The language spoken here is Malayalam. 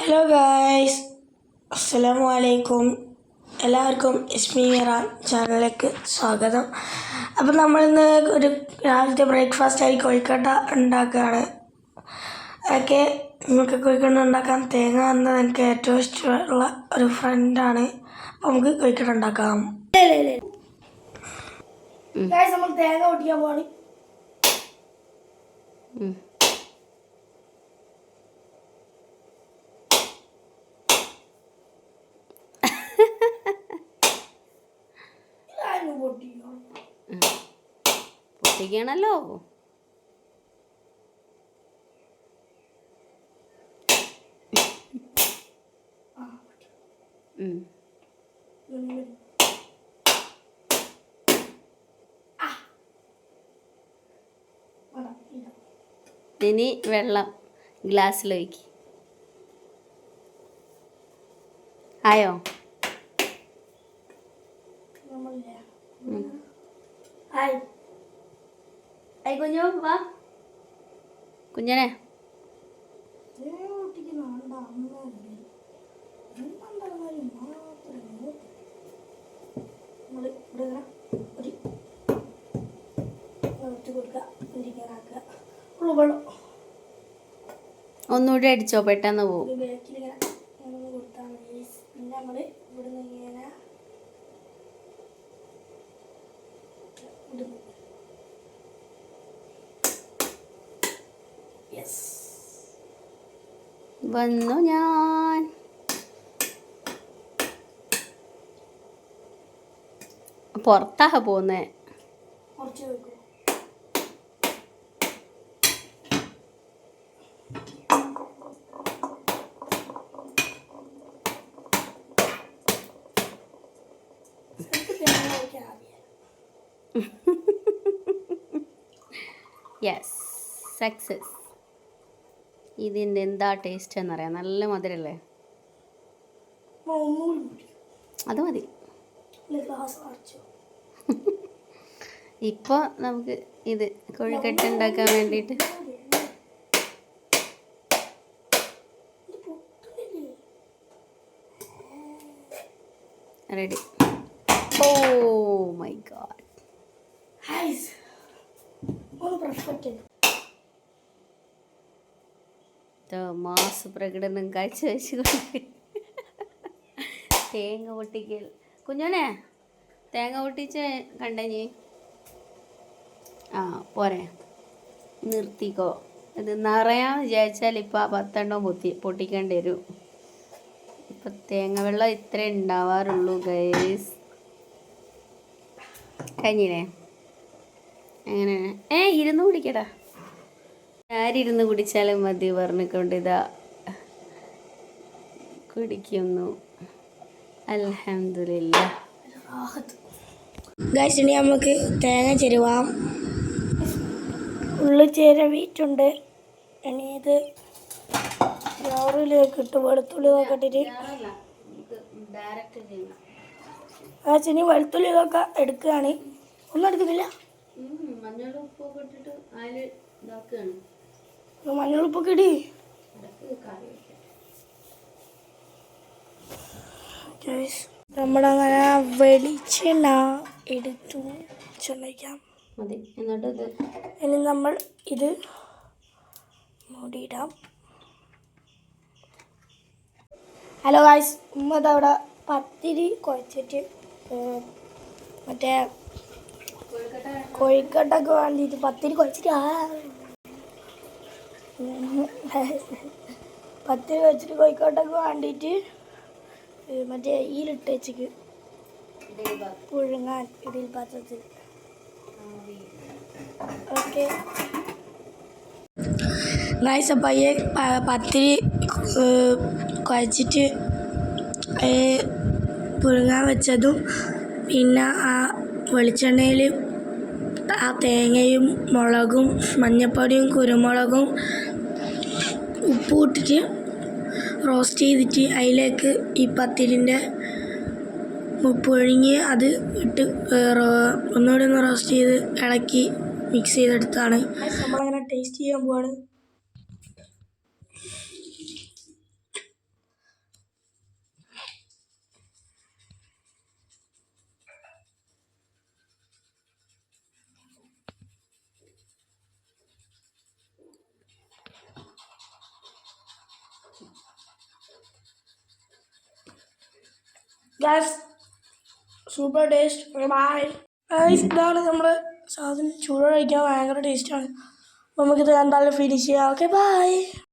ഹലോ ഗായ്സ് അസ്സലാമു അലൈക്കും എല്ലാവർക്കും ഇസ്മി ഇറാൻ ചാനലിലേക്ക് സ്വാഗതം. അപ്പം നമ്മളിന്ന് ഒരു രാവിലത്തെ ബ്രേക്ക്ഫാസ്റ്റ് ആയി കോഴിക്കട്ട ഉണ്ടാക്കുകയാണ്. അതൊക്കെ നമുക്ക് കോഴിക്കട്ട ഉണ്ടാക്കാൻ തേങ്ങ എന്നത് എനിക്ക് ഏറ്റവും ഇഷ്ടമുള്ള ഒരു ഫ്രണ്ടാണ് അപ്പം നമുക്ക് കോഴിക്കട്ട ഉണ്ടാക്കാം. നമ്മൾ തേങ്ങ പൊട്ടിക്കാൻ പോവാണ്. ഉം. ഇനി വെള്ളം ഗ്ലാസ്സിലൊഴിക്ക്. ആയോ? ആയി. കുഞ്ഞു വാ. കുഞ്ഞനെ. ഒന്നുകൂടി അടിച്ചോ പെട്ടെന്ന് പോവും. ഇവിടുന്ന് യെസ് വന്നു ഞാൻ. പുറത്താ പോന്നേ കുറച്ച് success യെസ് സക്സസ് ഇതിന്റെ എന്താ ടേസ്റ്റ് എന്നറിയാം നല്ല മധുരല്ലേ? അത് മതി. ഇപ്പൊ ഇപ്പോൾ നമുക്ക് ഇത് കോഴിക്കട്ട ഉണ്ടാക്കാൻ വേണ്ടിട്ട് റെഡി ഓ മൈ ഗാഡ് ഹൈസ് ഒന്ന് പെർഫെക്റ്റ് മാസ് പ്രകടനം കാഴ്ചവെച്ചുകൊണ്ട് തേങ്ങ പൊട്ടിക്കൽ. കുഞ്ഞോനെ തേങ്ങ പൊട്ടിച്ച് കണ്ടഞ്ഞി ആ പോരെ. നിർത്തിക്കോ. ഇത് നിറയാൻ വിചാരിച്ചാൽ ഇപ്പം ആ പത്തെണ്ണം പൊത്തി പൊട്ടിക്കേണ്ടി വരും. ഇപ്പം തേങ്ങ വെള്ളം ഇത്രേ ഉണ്ടാവാറുള്ളൂ ഗൈസ് കഴിഞ്ഞില്ലേ? എങ്ങനെയാണ് ഏ ഇരുന്ന് കുടിക്കടാ ആരിരുന്ന് കുടിച്ചാലും മതി പറഞ്ഞുകൊണ്ട് ഇതാ കുടിക്കുന്നു. അലഹമില്ല നമുക്ക് തേങ്ങ ചെരുവാം. ഉള്ളു ചിരവിയിട്ടുണ്ട്. ഇനി ഇത് ചോറിലേക്ക് ഇട്ട് വെളുത്തുള്ളി ഇതൊക്കെ ഇട്ടിട്ട് ഗൈസ് ഇനി വെളുത്തുള്ളി ഇതൊക്കെ എടുക്കുകയാണ്. ഒന്നും എടുക്കുന്നില്ല. മഞ്ഞളും ഉപ്പൊക്കെ ഇട്ടിട്ട് അതിൽ ഇതാക്കുകയാണ്. മഞ്ഞളുപ്പൊക്കെ ഇടി നമ്മളങ്ങനെ വെളിച്ചെണ്ണ എടുത്തു. ചെന്നൈക്കാം മതി. എന്നിട്ട് ഇത് ഇനി നമ്മൾ ഇത് മൂടിയിടാം. ഹലോ ഗായ്സ് ഉമ്മ അവിടെ പത്തിരി കുഴച്ചിട്ട് മറ്റേ കോഴിക്കട്ടൊക്കെ വേണ്ടിയിട്ട് പത്തിരി കുഴച്ചിട്ട് ആ പത്തിരി വെച്ചിട്ട് കോഴിക്കോട്ടേക്ക് വേണ്ടിയിട്ട് മറ്റേ ഈലിട്ട് വെച്ചിക്ക്. പുഴുങ്ങാൻ ഇടിയിൽ പാത്രത്തിൽ. ഓക്കെ. ഗായ്സ് പയ്യെ പത്തിരി കുഴച്ചിട്ട് പുഴുങ്ങാൻ വെച്ചതും പിന്നെ ആ വെളിച്ചെണ്ണയിൽ ആ തേങ്ങയും മുളകും മഞ്ഞപ്പൊടിയും കുരുമുളകും ഉപ്പും റോസ്റ്റ് ചെയ്തിട്ട് അതിലേക്ക് ഈ പത്തിരിന്റെ പുഴുങ്ങി അത് ഇട്ട് ഒന്നുകൂടി ഒന്ന് റോസ്റ്റ് ചെയ്ത് ഇളക്കി മിക്സ് ചെയ്തെടുത്താണ്. നമ്മളങ്ങനെ ടേസ്റ്റ് ചെയ്യാൻ പോവാണ്. Guys super taste bye guys ഇതാണ് നമ്മൾ സാധനം. ചൂട് കഴിക്കാൻ ഭയങ്കര ടേസ്റ്റാണ് നമുക്കിത് എന്തായാലും ഫിനിഷ് ചെയ്യാം. Okay bye